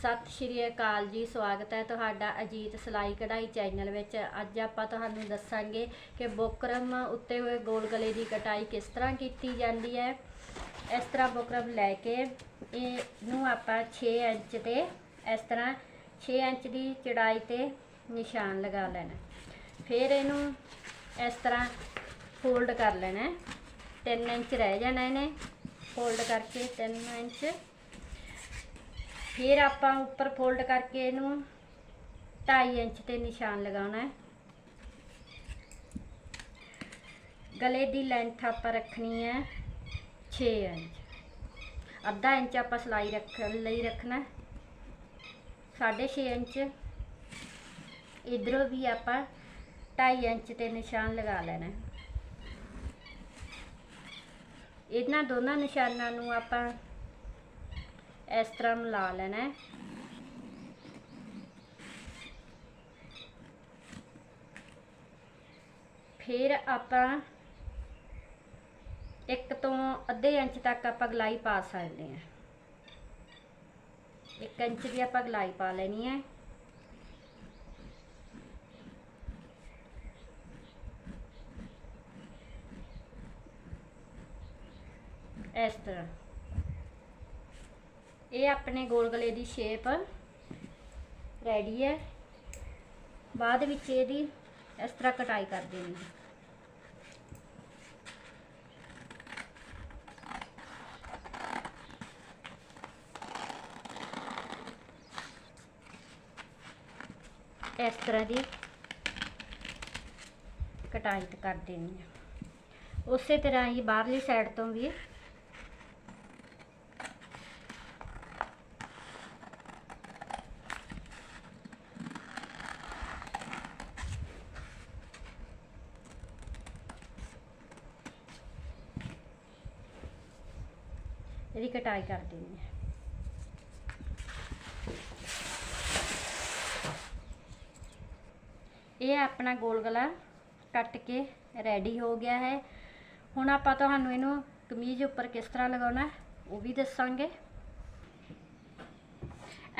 ਸਤਿ ਸ਼੍ਰੀ ਅਕਾਲ ਜੀ, ਸਵਾਗਤ ਹੈ ਤੁਹਾਡਾ ਅਜੀਤ ਸਲਾਈ ਕਢਾਈ ਚੈਨਲ ਵਿੱਚ। ਅੱਜ ਆਪਾਂ ਤੁਹਾਨੂੰ ਦੱਸਾਂਗੇ ਕਿ ਬੁਕਰਮ ਉੱਤੇ ਹੋਏ ਗੋਲ ਗਲੇ ਦੀ ਕਟਾਈ ਕਿਸ ਤਰ੍ਹਾਂ ਕੀਤੀ ਜਾਂਦੀ ਹੈ। ਇਸ ਤਰ੍ਹਾਂ ਬੁਕਰਮ ਲੈ ਕੇ ਇਹਨੂੰ ਆਪਾਂ 6 ਇੰਚ ਤੇ ਇਸ ਤਰ੍ਹਾਂ 6 ਇੰਚ ਦੀ ਚੜਾਈ ਤੇ ਨਿਸ਼ਾਨ ਲਗਾ ਲੈਣਾ। ਫਿਰ ਇਹਨੂੰ ਇਸ ਤਰ੍ਹਾਂ ਫੋਲਡ ਕਰ ਲੈਣਾ। 3 ਇੰਚ ਰਹਿ ਜਾਣਾ ਇਹਨੇ। ਫੋਲਡ ਕਰਕੇ 3 ਇੰਚ ਫਿਰ ਆਪਾਂ ਉੱਪਰ ਫੋਲਡ ਕਰਕੇ ਇਹਨੂੰ 2.5 ਇੰਚ ਤੇ ਨਿਸ਼ਾਨ ਲਗਾਉਣਾ ਹੈ। ਗਲੇ ਦੀ ਲੈਂਥ ਆਪਾਂ ਰੱਖਣੀ ਹੈ 6 ਇੰਚ। ਅੱਧਾ ਇੰਚ ਆਪਾਂ ਸਲਾਈ ਰੱਖ, ਲਈ ਰੱਖਣਾ 6.5 ਇੰਚ। ਇਧਰੋਂ ਵੀ ਆਪਾਂ 2.5 ਇੰਚ ਤੇ ਨਿਸ਼ਾਨ ਲਗਾ ਲੈਣਾ ਇਹਨਾਂ ਦੋਨਾਂ ਨਿਸ਼ਾਨਾਂ ਨੂੰ ਆਪਾਂ ਇਸ ਤਰ੍ਹਾਂ ਮਿਲਾ ਲੈਣਾ ਫਿਰ ਆਪਾਂ ਇੱਕ ਤੋਂ ਅੱਧੇ ਇੰਚ ਤੱਕ ਆਪਾਂ ਗਲਾਈ ਪਾ ਸਕਦੇ ਹਾਂ। ਇੱਕ ਇੰਚ ਦੀ ਆਪਾਂ ਗਲਾਈ ਪਾ ਲੈਣੀ ਹੈ। ਇਸ ਤਰ੍ਹਾਂ। ਇਹ ਆਪਣੇ ਗੋਲ ਗਲੇ ਦੀ ਸ਼ੇਪ ਰੈਡੀ ਹੈ। ਬਾਅਦ ਵਿੱਚ ਇਹਦੀ ਇਸ ਤਰ੍ਹਾਂ ਕਟਾਈ ਕਰ ਦੇਣੀ ਹੈ। ਇਸ ਤਰ੍ਹਾਂ ਦੀ ਕਟਾਈ ਕਰ ਦੇਣੀ ਹੈ। ਉਸੇ ਤਰ੍ਹਾਂ ਹੀ ਬਾਹਰਲੀ ਸਾਈਡ ਤੋਂ ਵੀ ਇਹਦੀ ਕਟਾਈ ਕਰ ਦੇਣੀ ਹੈ ਇਹ ਆਪਣਾ ਗੋਲ ਗਲਾ ਕੱਟ ਕੇ ਰੈਡੀ ਹੋ ਗਿਆ ਹੈ। ਹੁਣ ਆਪਾਂ ਤੁਹਾਨੂੰ ਇਹਨੂੰ ਕਮੀਜ਼ ਉੱਪਰ ਕਿਸ ਤਰ੍ਹਾਂ ਲਗਾਉਣਾ ਉਹ ਵੀ ਦੱਸਾਂਗੇ।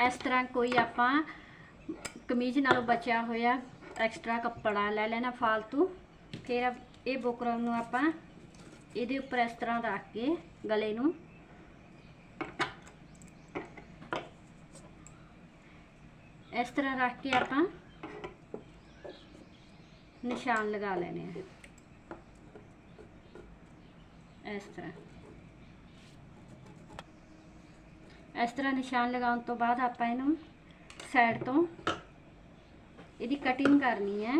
ਇਸ ਤਰ੍ਹਾਂ ਕੋਈ ਆਪਾਂ ਕਮੀਜ਼ ਨਾਲੋਂ ਬਚਿਆ ਹੋਇਆ ਐਕਸਟਰਾ ਕੱਪੜਾ ਲੈ ਲੈਣਾ ਫਾਲਤੂ। ਫਿਰ ਇਹ ਬੁਕਰਮ ਨੂੰ ਆਪਾਂ ਇਹਦੇ ਉੱਪਰ ਇਸ ਤਰ੍ਹਾਂ ਰੱਖ ਕੇ ਗਲੇ ਨੂੰ ਇਸ ਤਰ੍ਹਾਂ ਰੱਖ ਕੇ ਆਪਾਂ ਨਿਸ਼ਾਨ ਲਗਾ ਲੈਣੇ ਆ। ਇਸ ਤਰ੍ਹਾਂ। ਇਸ ਤਰ੍ਹਾਂ ਨਿਸ਼ਾਨ ਲਗਾਉਣ ਤੋਂ ਬਾਅਦ ਆਪਾਂ ਇਹਨੂੰ ਸਾਈਡ ਤੋਂ ਇਹਦੀ ਕਟਿੰਗ ਕਰਨੀ ਹੈ।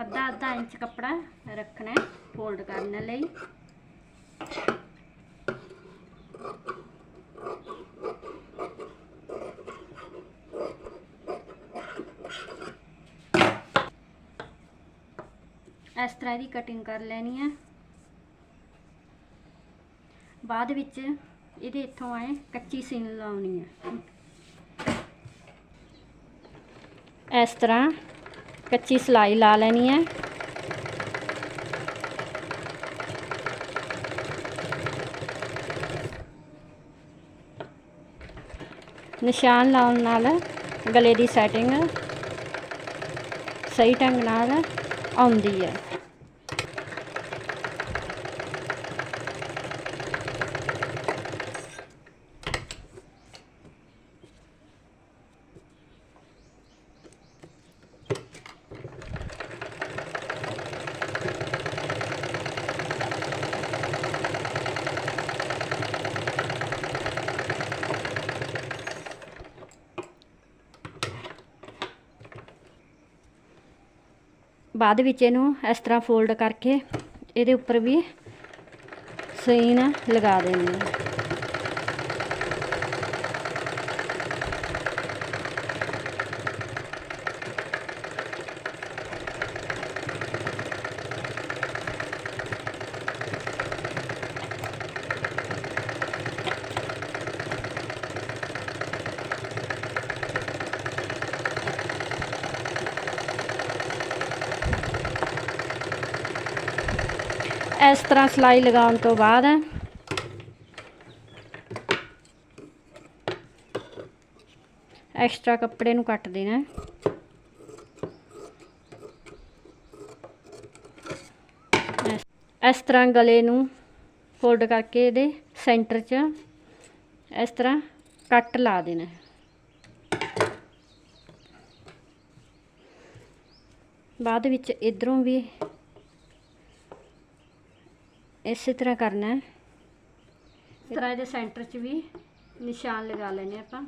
ਅੱਧਾ ਅੱਧਾ ਇੰਚ ਕੱਪੜਾ ਰੱਖਣਾ ਫੋਲਡ ਕਰਨ ਲਈ ਇਸ ਤਰ੍ਹਾਂ ਦੀ ਕਟਿੰਗ ਕਰ ਲੈਣੀ ਹੈ ਬਾਅਦ ਵਿੱਚ ਇਹਦੇ ਇੱਥੋਂ ਆਏ ਕੱਚੀ ਸੀਨ ਲਾਉਣੀ ਹੈ ਇਸ ਤਰ੍ਹਾਂ ਕੱਚੀ ਸਲਾਈ ਲਾ ਲੈਣੀ ਹੈ ਨਿਸ਼ਾਨ ਲਾਉਣ ਨਾਲ ਗਲੇ ਦੀ ਸੈਟਿੰਗ ਸਹੀ ਢੰਗ ਨਾਲ ਆਉਂਦੀ ਹੈ ਬਾਅਦ ਵਿੱਚ ਇਹਨੂੰ ਇਸ ਤਰ੍ਹਾਂ ਫੋਲਡ ਕਰਕੇ ਇਹਦੇ ਉੱਪਰ ਵੀ ਸੀਨ ਲਗਾ ਦੇਣੀ ਹੈ। ਇਸ ਤਰ੍ਹਾਂ ਸਲਾਈ ਲਗਾਉਣ ਤੋਂ ਬਾਅਦ ਐਕਸਟਰਾ ਕੱਪੜੇ ਨੂੰ ਕੱਟ ਦੇਣਾ। ਇਸ ਤਰ੍ਹਾਂ ਗਲੇ ਨੂੰ ਫੋਲਡ ਕਰਕੇ ਇਹਦੇ ਸੈਂਟਰ 'ਚ ਇਸ ਤਰ੍ਹਾਂ ਕੱਟ ਲਾ ਦੇਣਾ। ਬਾਅਦ ਵਿੱਚ ਇਧਰੋਂ ਵੀ ਇਸੇ ਤਰ੍ਹਾਂ ਕਰਨਾ ਹੈ। ਇਸ ਤਰ੍ਹਾਂ ਇਹਦੇ ਸੈਂਟਰ 'ਚ ਵੀ ਨਿਸ਼ਾਨ ਲਗਾ ਲੈਣੇ ਆਪਾਂ।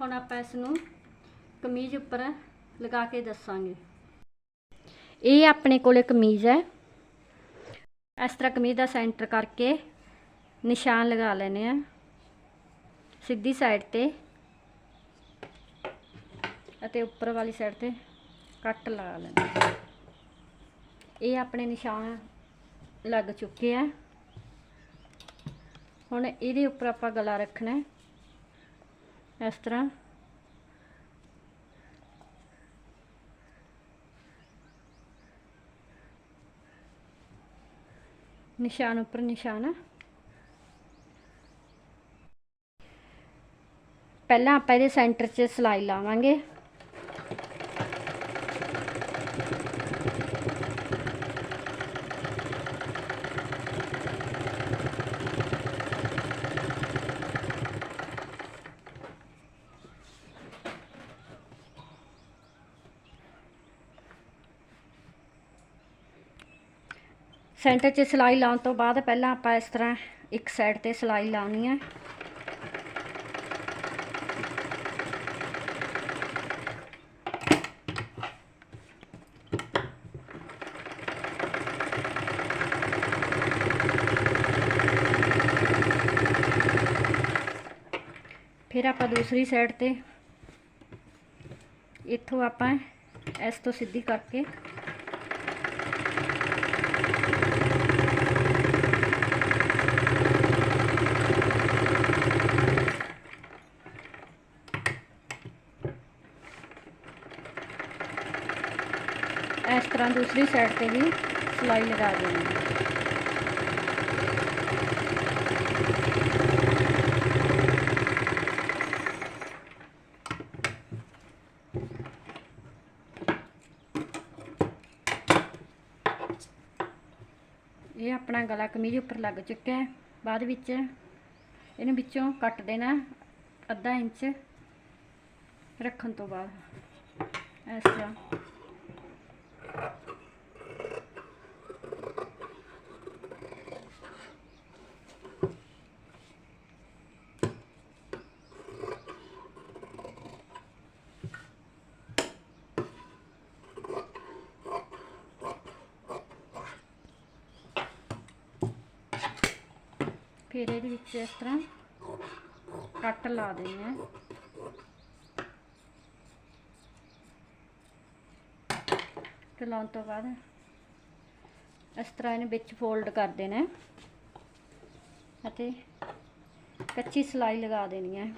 ਹੁਣ ਆਪਾਂ ਇਸ ਨੂੰ ਕਮੀਜ਼ ਉੱਪਰ ਲਗਾ ਕੇ ਦੱਸਾਂਗੇ। ਇਹ ਆਪਣੇ ਕੋਲੇ ਕਮੀਜ਼ ਹੈ। ਇਸ ਤਰ੍ਹਾਂ ਕਮੀਜ਼ ਦਾ ਸੈਂਟਰ ਕਰਕੇ ਨਿਸ਼ਾਨ ਲਗਾ ਲੈਣੇ ਆ ਸਿੱਧੀ ਸਾਈਡ ਤੇ ਅਤੇ ਉੱਪਰ ਵਾਲੀ ਸਾਈਡ ਤੇ ਕੱਟ ਲਾ ਲੈਣਾ ਇਹ ਆਪਣੇ ਨਿਸ਼ਾਨ ਲੱਗ ਚੁੱਕੇ ਆ। ਹੁਣ ਇਹਦੇ ਉੱਪਰ ਆਪਾਂ ਗਲਾ ਰੱਖਣਾ ਇਸ ਤਰ੍ਹਾਂ। ਨਿਸ਼ਾਨ ਉੱਪਰ ਨਿਸ਼ਾਨ ਪਹਿਲਾਂ ਆਪਾਂ ਇਹਦੇ ਸੈਂਟਰ 'ਚ ਸਿਲਾਈ ਲਾਵਾਂਗੇ। ਸੈਂਟਰ 'ਚ ਸਿਲਾਈ ਲਾਉਣ ਤੋਂ ਬਾਅਦ ਪਹਿਲਾਂ ਆਪਾਂ ਇਸ ਤਰ੍ਹਾਂ ਇੱਕ ਸਾਈਡ ਤੇ ਸਿਲਾਈ ਲਾਉਣੀ ਹੈ। ਫਿਰ ਆਪਾਂ ਦੂਸਰੀ ਸਾਈਡ ਤੇ ਇੱਥੋਂ ਆਪਾਂ ਇਸ ਤੋਂ ਸਿੱਧੀ ਕਰਕੇ ਇਸ ਤਰ੍ਹਾਂ ਦੂਸਰੀ ਸਾਈਡ ਤੇ ਵੀ ਸਿਲਾਈ ਲਗਾ ਦੇਣੀ ਹੈ। ਇਹ ਆਪਣਾ ਗਲਾ ਕਮੀਜ਼ ਉੱਪਰ ਲੱਗ ਚੁੱਕਿਆ ਹੈ। ਬਾਅਦ ਵਿੱਚ ਇਹਨੂੰ ਵਿੱਚੋਂ ਕੱਟ ਦੇਣਾ ਅੱਧਾ ਇੰਚ ਰੱਖਣ ਤੋਂ ਬਾਅਦ। ਇਸ ਤਰ੍ਹਾਂ। ਫਿਰ ਇਹਦੇ ਵਿੱਚ ਇਸ ਤਰ੍ਹਾਂ ਕੱਟ ਲਾ ਦੇਣੇ ਆ ਤੇ ਤੋਂ ਬਾਅਦ ਇਸ ਤਰ੍ਹਾਂ ਇਹਨੂੰ ਵਿੱਚ ਫੋਲਡ ਕਰ ਦੇਣਾ ਅਤੇ ਕੱਚੀ ਸਿਲਾਈ ਲਗਾ ਦੇਣੀ ਹੈ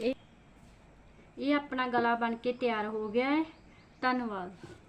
ਇਹ ਇਹ ਆਪਣਾ ਗਲਾ ਬਣ ਕੇ ਤਿਆਰ ਹੋ ਗਿਆ ਹੈ। ਧੰਨਵਾਦ।